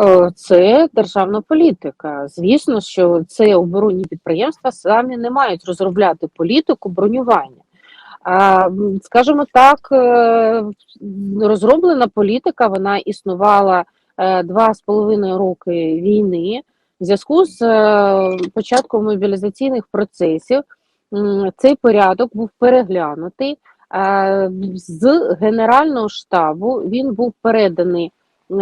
Е, Це державна політика. Звісно, що це оборонні підприємства самі не мають розробляти політику бронювання. А, Скажімо так, е, розроблена політика вона існувала е, два з половиною роки війни. В зв'язку з початком мобілізаційних процесів цей порядок був переглянутий. З Генерального штабу він був переданий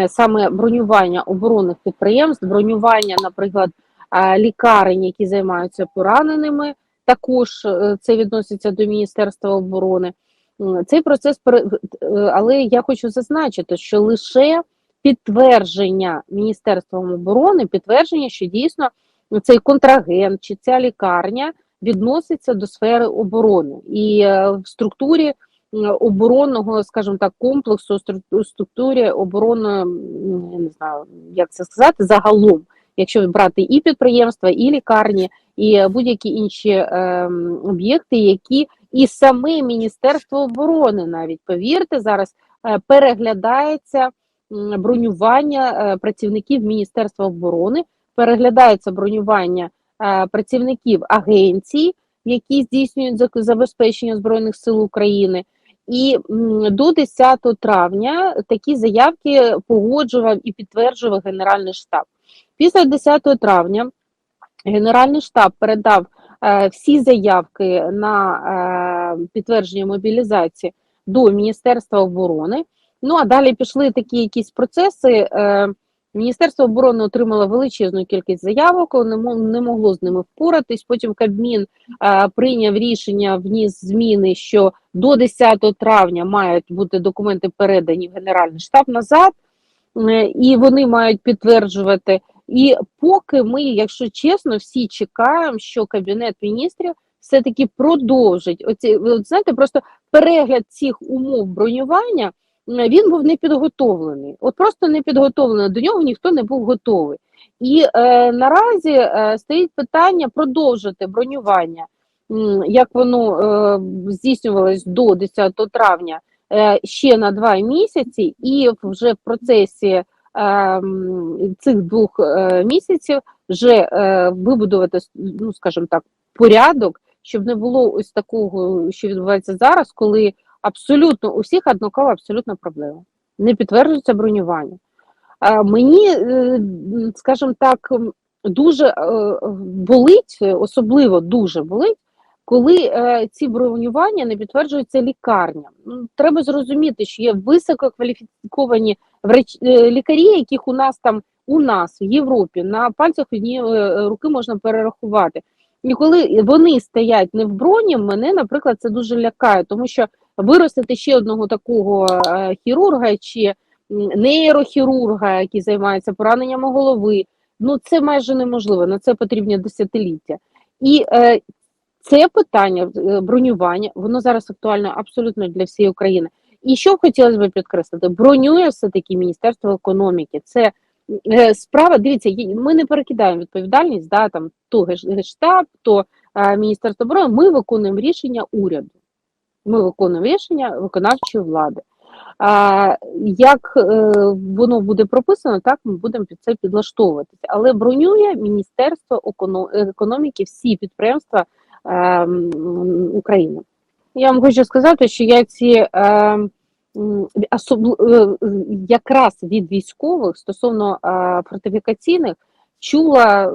саме бронювання оборонних підприємств, бронювання, наприклад, е, лікарень, які займаються пораненими. Також е, це відноситься до Міністерства оборони. Цей процес е, але я хочу зазначити, що лише підтвердження Міністерством оборони, підтвердження, що дійсно цей контрагент чи ця лікарня відноситься до сфери оборони і е, в структурі оборонного, скажімо так, комплексу, у структурі я не знаю, як це сказати, загалом, якщо брати і підприємства, і лікарні, і е, будь-які інші ем, об'єкти, які і саме Міністерство оборони, навіть повірте, зараз е, переглядається бронювання е, працівників Міністерства оборони, переглядається бронювання е, працівників агенцій, які здійснюють забезпечення Збройних сил України. І до 10 травня такі заявки погоджував і підтверджував Генеральний штаб. Після 10 травня Генеральний штаб передав е, всі заявки на е, підтвердження мобілізації до Міністерства оборони. Ну а далі пішли такі якісь процеси. Міністерство оборони отримало величезну кількість заявок, не, могло з ними впоратись. Потім Кабмін е, прийняв рішення, вніс зміни, що до 10 травня мають бути документи передані в Генеральний штаб назад, е, і вони мають підтверджувати. І поки ми, якщо чесно, всі чекаємо, що Кабінет міністрів все-таки продовжить оці, знаєте, просто перегляд цих умов бронювання. Він був не підготовлений, от просто не підготовлений. До нього ніхто не був готовий. І е, наразі е, стоїть питання продовжити бронювання, як воно е, здійснювалось до 10 травня е, ще на два місяці, і вже в процесі ем, цих двох е, місяців вже е, вибудувати, ну скажімо так, порядок, щоб не було ось такого, що відбувається зараз, коли абсолютно у всіх однакова абсолютно проблема. Не підтверджується бронювання. Мені, е, скажімо так, дуже е, болить, особливо дуже болить, коли е, ці бронювання не підтверджуються лікарням. Ну, Треба зрозуміти, що є висококваліфіковані лікарі, яких у нас там у нас в Європі на пальцях однієї руки можна перерахувати. І коли вони стоять не в броні, мене, наприклад, це дуже лякає, тому що виростити ще одного такого е, хірурга чи нейрохірурга, який займається пораненням голови, ну це майже неможливо. На це потрібні десятиліття. І е, це питання е, бронювання, воно зараз актуальне абсолютно для всієї України. І що б хотілося б підкреслити, бронює все-таки Міністерство економіки. Це справа, дивіться, ми не перекидаємо відповідальність, да, там, то Геш- Генштаб, то е, Міністерство оборони, ми виконуємо рішення уряду. Ми виконуємо рішення виконавчої влади. А, як е, воно буде прописано, так ми будемо під це підлаштовуватися. Але бронює Міністерство економіки всі підприємства е, України. Я вам хочу сказати, що я ці е, е, якраз від військових стосовно е, фортифікаційних чула е,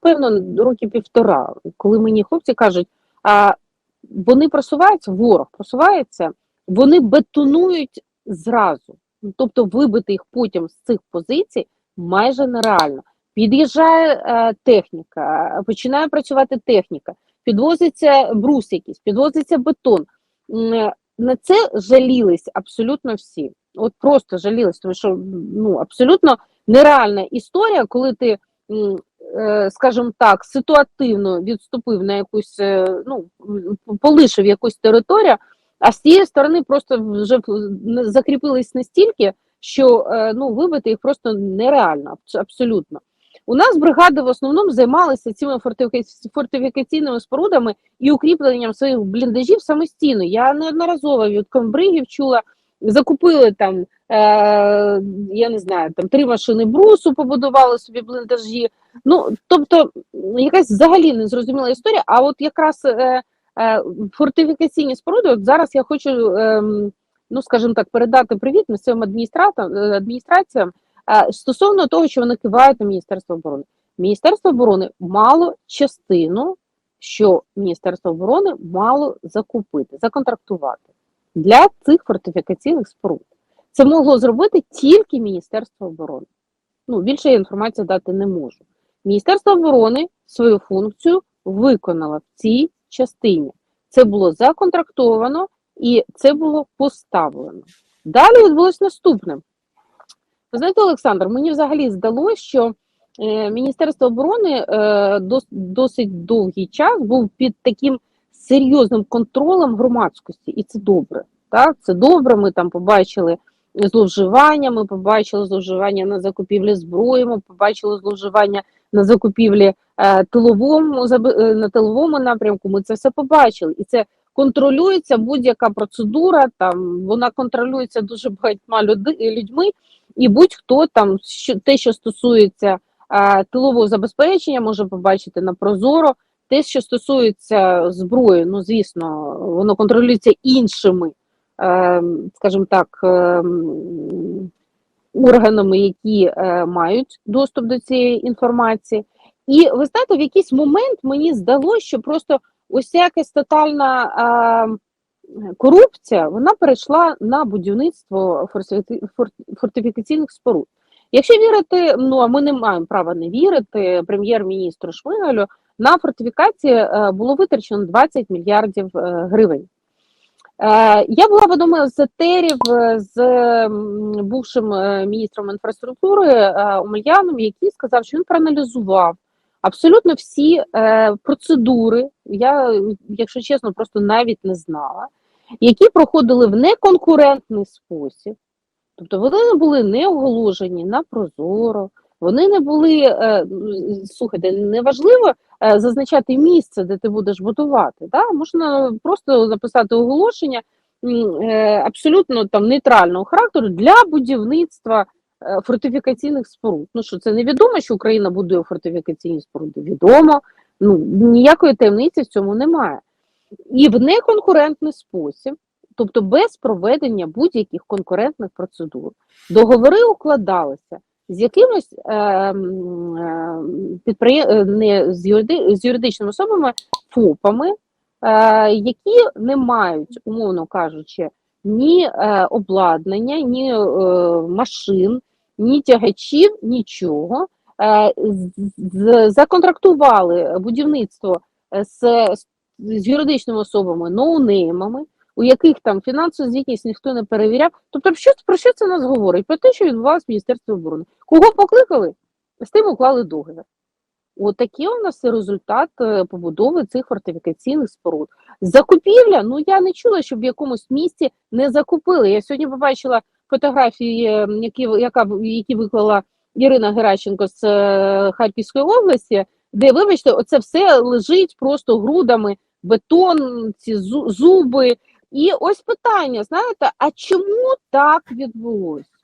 певно років півтора, коли мені хлопці кажуть, а вони просуваються, ворог просувається, вони бетонують зразу. Ну, Тобто вибити їх потім з цих позицій майже нереально. Під'їжджає е, техніка, е, починає працювати техніка, підвозиться брус якийсь, підвозиться бетон. На це жалілись абсолютно всі. От просто жалілись, тому що ну абсолютно нереальна історія, коли ти е, скажімо так, ситуативно відступив на якусь, е, ну, полишив якусь територію, а з цієї сторони просто вже закріпились настільки, що е, ну, вибити їх просто нереально, абсолютно. У нас бригади в основному займалися цими фортифікаційними спорудами і укріпленням своїх бліндажів самостійно. Я неодноразово від комбригів чула, закупили там, е, я не знаю, там три машини брусу, побудували собі бліндажі. Ну, тобто, якась взагалі незрозуміла історія. А от якраз е, е, фортифікаційні споруди, от зараз я хочу, е, ну скажімо так, передати привіт місцевим е, адміністраціям стосовно того, що вони кивають на Міністерство оборони. Міністерство оборони мало частину, що Міністерство оборони мало закупити, законтрактувати для цих фортифікаційних споруд. Це могло зробити тільки Міністерство оборони. Ну, більше я інформації дати не можу. Міністерство оборони свою функцію виконало в цій частині. Це було законтрактовано і це було поставлено. Далі відбулось наступне. Знаєте, Олександр, мені взагалі здалося, що е, Міністерство оборони е, дос, досить довгий час був під таким серйозним контролем громадськості, і це добре. Так? Це добре. Ми там побачили зловживання, ми побачили зловживання на закупівлі зброї, ми побачили зловживання на закупівлі е, тиловому на тиловому напрямку. Ми це все побачили, і це контролюється будь-яка процедура. Там вона контролюється дуже багатьма людьми, і будь-хто там що те, що стосується е, тилового забезпечення, може побачити на прозоро. Те, що стосується зброї, ну звісно, воно контролюється іншими, е, скажімо так, е, органами, які е, мають доступ до цієї інформації. І ви знаєте, в якийсь момент мені здалося, що просто ця якась тотальна е, корупція вона перейшла на будівництво фортифікаційних споруд. Якщо вірити, ну а ми не маємо права не вірити прем'єр-міністру Шмигалю, на фортифікації е, було витрачено 20 мільярдів е, гривень. Е, Я була в одному з етерів е, з бувшим міністром інфраструктури Омельяном, який сказав, що він проаналізував абсолютно всі е, процедури. Я, якщо чесно, просто навіть не знала, які проходили в неконкурентний спосіб. Тобто вони не були не оголошені на Прозоро, вони не були, е, слухайте, неважливо е, зазначати місце, де ти будеш будувати. Да? Можна просто написати оголошення е, абсолютно там нейтрального характеру для будівництва фортифікаційних споруд. Ну що це невідомо, що Україна будує фортифікаційні споруди? Відомо. Ну ніякої таємниці в цьому немає. І в неконкурентний спосіб, тобто без проведення будь-яких конкурентних процедур, договори укладалися з якимось е, е, підприє... е, не з, юриди... з юридичними особами, ФОПами, е, які не мають, умовно кажучи, ні е, обладнання, ні е, машин, ні тягачів, нічого. Е, законтрактували будівництво е, з, з юридичними особами, ноунеймами, у яких там фінансову звітність ніхто не перевіряв. Тобто, що, про що це нас говорить? Про те, що відбувалося в Міністерстві оборони. Кого покликали, з тим уклали договір. От такий у нас результат е, побудови цих фортифікаційних споруд. Закупівля, ну я не чула, щоб в якомусь місці не закупили. Я сьогодні побачила фотографії, е, які, яка, які виклала Ірина Геращенко з е, Харківської області, де, вибачте, оце все лежить просто грудами, бетон, ці зуби. І ось питання: знаєте, а чому так відбулося?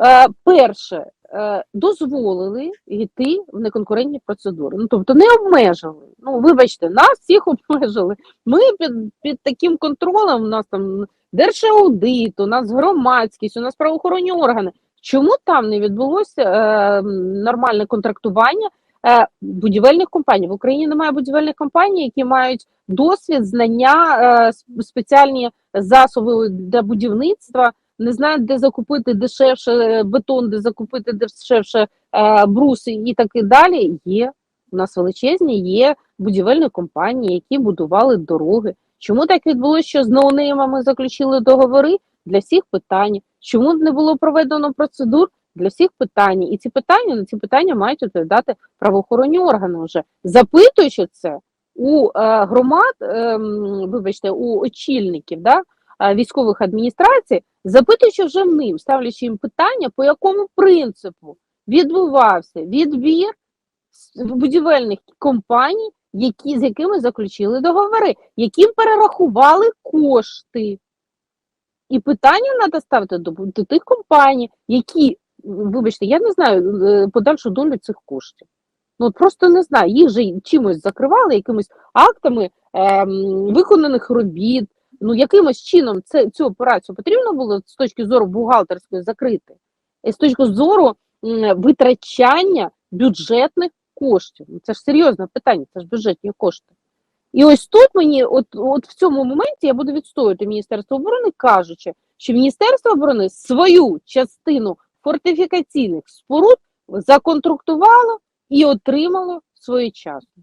Е, перше, е, дозволили йти в неконкурентні процедури. Ну тобто не обмежили. Ну, вибачте, нас всіх обмежили. Ми під, під таким контролем, у нас там держаудит, у нас громадськість, у нас правоохоронні органи. Чому там не відбулося е, нормальне контрактування е, будівельних компаній? В Україні немає будівельних компаній, які мають досвід, знання, е, спеціальні засоби для будівництва, не знають, де закупити дешевше бетон, де закупити дешевше е, бруси і так і далі. Є у нас величезні є будівельні компанії, які будували дороги. Чому так відбулося, що з ноунеймами заключили договори для всіх питань? Чому не було проведено процедур для всіх питання, і ці питання на ці питання мають відповідати правоохоронні органи вже запитуючи це у е, громад, ем, вибачте, у очільників да, е, військових адміністрацій, запитуючи вже в ним, ставлячи їм питання, по якому принципу відбувався відбір будівельних компаній, які, з якими заключили договори, яким перерахували кошти. І питання треба ставити до, до тих компаній, які, вибачте, я не знаю е, подальшу долю цих коштів. Ну просто не знаю, їх же чимось закривали, якимись актами ем, виконаних робіт. Ну, якимось чином це, цю операцію потрібно було з точки зору бухгалтерської закрити, і з точки зору витрачання бюджетних коштів. Ну, Це ж серйозне питання, це ж бюджетні кошти. І ось тут мені, от, от в цьому моменті я буду відстоювати Міністерство оборони, кажучи, що Міністерство оборони свою частину фортифікаційних споруд законтрактувало і отримало своєчасно.